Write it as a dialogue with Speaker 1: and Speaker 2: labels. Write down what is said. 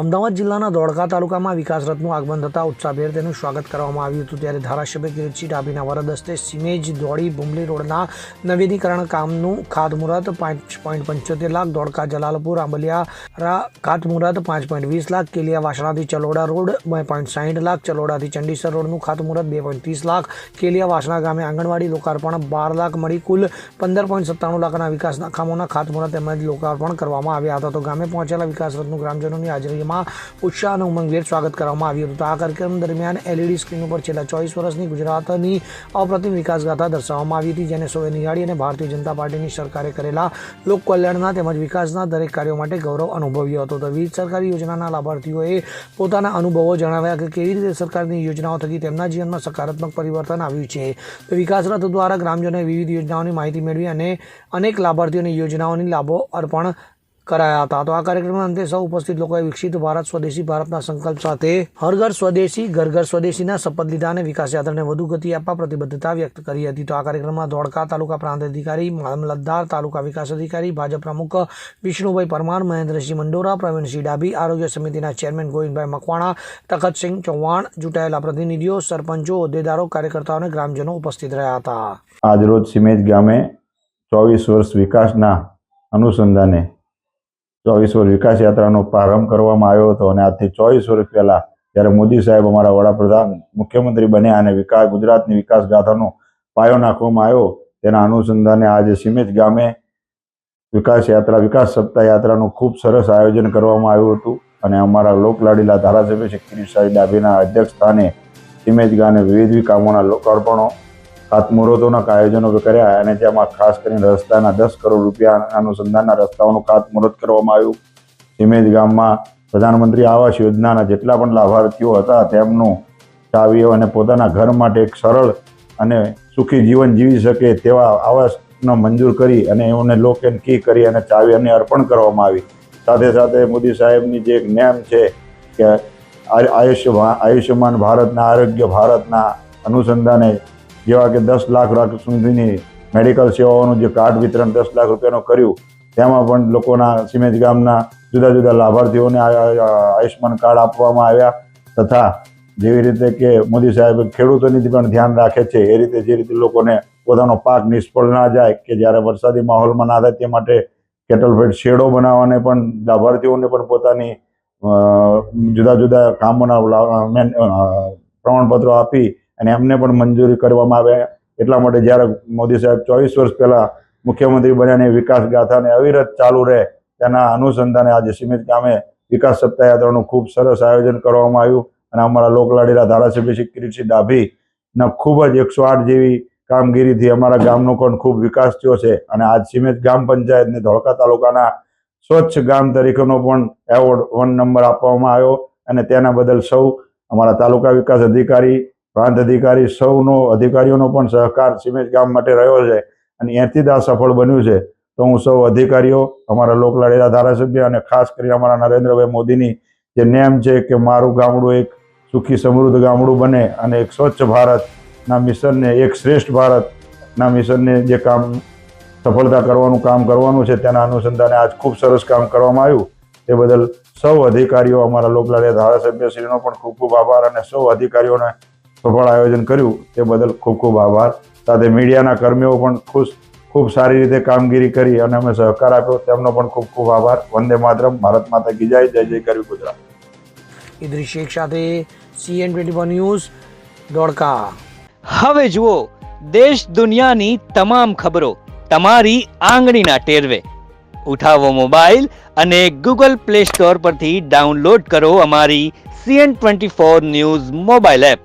Speaker 1: અમદાવાદ જિલ્લાના ધોળકા તાલુકામાં વિકાસ રથનું આગમન થતાં ઉત્સાહભેર તેનું સ્વાગત કરવામાં આવ્યું હતું. ત્યારે ધારાસભ્ય કિરીટસિંહ ડાભીના વરદ હસ્તે સિમેજ દોડી બુમલી રોડના નવીનીકરણ કામનું ખાતમુહૂર્ત પાંચ પોઈન્ટ પંચોતેર લાખ, ધોળકા જલાલપુર, આંબલિયારા ખાતમુહૂર્ત પાંચ પોઈન્ટ વીસ લાખ, કેલિયા વાસણાથી ચલોડા રોડ બે પોઈન્ટ સાહીઠ લાખ, ચલોડાથી ચંડીસર રોડનું ખાતમુહૂર્ત બે પોઈન્ટ ત્રીસ લાખ, કેલિયા વાસણા ગામે આંગણવાડી લોકાર્પણ બાર લાખ, મળી કુલ પંદર પોઈન્ટ સત્તાણું લાખના વિકાસના કામોના ખાતમુહૂર્ત તેમજ લોકાર્પણ કરવામાં આવ્યા હતા. તો ગામે પહોંચેલા વિકાસ રથનું ગ્રામજનોની હાજરીમાં ઉત્સાહ અને ઉમંગભેર સ્વાગત કરવામાં આવ્યું હતું. આ કાર્યક્રમ દરમિયાન એલઈડી સ્ક્રીન ઉપર છેલ્લા ચોવીસ વર્ષની ગુજરાતની અપ્રતિમ વિકાસ ગાથા દર્શાવવામાં આવી હતી, જેને સૌએ નિહાળી અને ભારતીય જનતા પાર્ટીની સરકારે કરેલા લોક કલ્યાણના તેમજ વિકાસના દરેક કાર્યો માટે ગૌરવ અનુભવ્યો હતો. તો વિવિધ સરકારી યોજનાના લાભાર્થીઓએ પોતાના અનુભવો જણાવ્યા કે કેવી રીતે સરકારની યોજનાઓ થકી તેમના જીવનમાં સકારાત્મક પરિવર્તન આવ્યું છે. તો વિકાસ રથ દ્વારા ગ્રામજનોએ વિવિધ યોજનાઓની માહિતી મેળવી અને અનેક લાભાર્થીઓને યોજનાઓની લાભો અર્પણ કરાયા હતા. તો આ કાર્યક્રમના અંતે સૌ ઉપસ્થિત લોકોએ વિકસિત ભારત, સ્વદેશી ભારતના સંકલ્પ સાથે હર ઘર સ્વદેશી, ઘર ઘર સ્વદેશીના શપથ લીધા અને વિકાસ યાત્રાને વધુ ગતિ આપવા પ્રતિબદ્ધતા વ્યક્ત કરી હતી. તો આ કાર્યક્રમમાં ધોળકા તાલુકા પ્રાંત અધિકારી મામલતદાર તાલુકા વિકાસ અધિકારી, ભાજપ પ્રમુખ વિષ્ણુભાઈ પરમાર, મહેન્દ્રસિંહ મંડોરા, પ્રવીણસિંહ ડાભી, આરોગ્ય સમિતિના ચેરમેન ગોવિંદભાઈ મકવાણા, તખતસિંહ ચૌહાણ ચૂંટાયેલા પ્રતિનિધિઓ, સરપંચો, હોદ્દેદારો, કાર્યકર્તાઓ અને ગ્રામજનો ઉપસ્થિત રહ્યા હતા.
Speaker 2: આજરોજ સિમેજ ગામે ચોવીસ વર્ષ વિકાસના અનુસંધાને ચોવીસ વર્ષ વિકાસ યાત્રાનો પ્રારંભ કરવામાં આવ્યો હતો અને આજથી ચોવીસ વર્ષ પહેલા જ્યારે મોદી સાહેબ અમારા વડાપ્રધાન, મુખ્યમંત્રી બન્યા અને વિકાસ, ગુજરાતની વિકાસ ગાથાનો પાયો નાખવામાં આવ્યો, તેના અનુસંધાને આજે સિમેજ ગામે વિકાસ યાત્રા, વિકાસ સપ્તાહ યાત્રાનું ખૂબ સરસ આયોજન કરવામાં આવ્યું હતું અને અમારા લોકલાડીલા ધારાસભ્ય શ્રી કિરીટસાઈ ડાભીના અધ્યક્ષ સ્થાને સિમેજ ગામે વિવિધ કામોના લોકાર્પણો ખાતમુહૂર્તોના આયોજનો કર્યા અને તેમાં ખાસ કરીને રસ્તાના દસ કરોડ રૂપિયા અનુસંધાનના રસ્તાઓનું ખાતમુહૂર્ત કરવામાં આવ્યું. સિમેજ ગામમાં પ્રધાનમંત્રી આવાસ યોજનાના જેટલા પણ લાભાર્થીઓ હતા, તેમનું ચાવીઓ અને પોતાના ઘર માટે એક સરળ અને સુખી જીવન જીવી શકે તેવા આવાસનો મંજૂર કરી અને એમને લોક એન્ડ કી કરી અને ચાવી અને અર્પણ કરવામાં આવી. સાથે સાથે મોદી સાહેબની જે એક નેમ છે કે આયુષ્યમાન ભારતના, આરોગ્ય ભારતના અનુસંધાને જેવા કે દસ લાખ લાખ સુધીની મેડિકલ સેવાઓનું જે કાર્ડ વિતરણ દસ લાખ રૂપિયાનું કર્યું, તેમાં પણ લોકોના સિમેજ ગામના જુદા જુદા લાભાર્થીઓને આયુષ્યમાન કાર્ડ આપવામાં આવ્યા તથા જેવી રીતે કે મોદી સાહેબ ખેડૂતોની પણ ધ્યાન રાખે છે, એ રીતે જે રીતે લોકોને પોતાનો પાક નિષ્ફળ ના જાય કે જ્યારે વરસાદી માહોલમાં ના થાય તે માટે કેટલફેડ શેડો બનાવવાને પણ લાભાર્થીઓને પણ પોતાની જુદા જુદા કામોના પ્રમાણપત્રો આપી અને એમને પણ મંજૂરી કરવામાં આવે. એટલા માટે જ્યારે મોદી સાહેબ ચોવીસ વર્ષ પહેલાં મુખ્યમંત્રી બન્યાની વિકાસ ગાથાને અવિરત ચાલુ રહે, તેના અનુસંધાને આજે સીમિત ગામે વિકાસ સપ્તાહ યાત્રાનું ખૂબ સરસ આયોજન કરવામાં આવ્યું અને અમારા લોકલાડીલા ધારાસભ્ય શ્રી કિરીટસિંહ ડાભીના ખૂબ જ એકસો આઠ જેવી કામગીરીથી અમારા ગામનો પણ ખૂબ વિકાસ થયો છે અને આજ સીમિત ગ્રામ પંચાયતને ધોળકા તાલુકાના સ્વચ્છ ગામ તરીકેનો પણ એવોર્ડ વન નંબર આપવામાં આવ્યો અને તેના બદલ સૌ અમારા તાલુકા વિકાસ અધિકારી પ્રાંત અધિકારી સૌનો, અધિકારીઓનો પણ સહકાર સિમેજ ગામ માટે રહ્યો છે અને એથી જ આ સફળ બન્યું છે. તો હું સૌ અધિકારીઓ, અમારા લોકલાડેલા ધારાસભ્ય અને ખાસ કરીને અમારા નરેન્દ્રભાઈ મોદીની જે નેમ છે કે મારું ગામડું એક સુખી સમૃદ્ધ ગામડું બને અને એક સ્વચ્છ ભારતના મિશનને, એક શ્રેષ્ઠ ભારતના મિશનને જે કામ સફળતા કરવાનું કામ કરવાનું છે તેના અનુસંધાને આજ ખૂબ સરસ કામ કરવામાં આવ્યું. તે બદલ સૌ અધિકારીઓ, અમારા લોકલાડીયા ધારાસભ્યશ્રીનો પણ ખૂબ ખૂબ આભાર અને સૌ અધિકારીઓને સફળ આયોજન કર્યું તે બદલ ખૂબ ખૂબ આભાર. સાથે મીડિયાના કર્મીઓ પણ ખુશ ખૂબ સારી રીતે કામગીરી કરી અને અમે સહકાર આપ્યો. તેમનો પણ ખૂબ ખૂબ આભાર. વંદે માતરમ. ભારત માતા કી જય. જય જય કર્યું ગુજરાત.
Speaker 1: ઇદ્રિસ શેખ સાથે CN twenty one news Dodka.
Speaker 3: હવે જુઓ દેશ દુનિયાની તમામ ખબરો તમારી આંગળીના ટેરવે. ઉઠાવો મોબાઈલ અને ગૂગલ પ્લે સ્ટોર પરથી ડાઉનલોડ કરો અમારી CN twenty four news mobile app.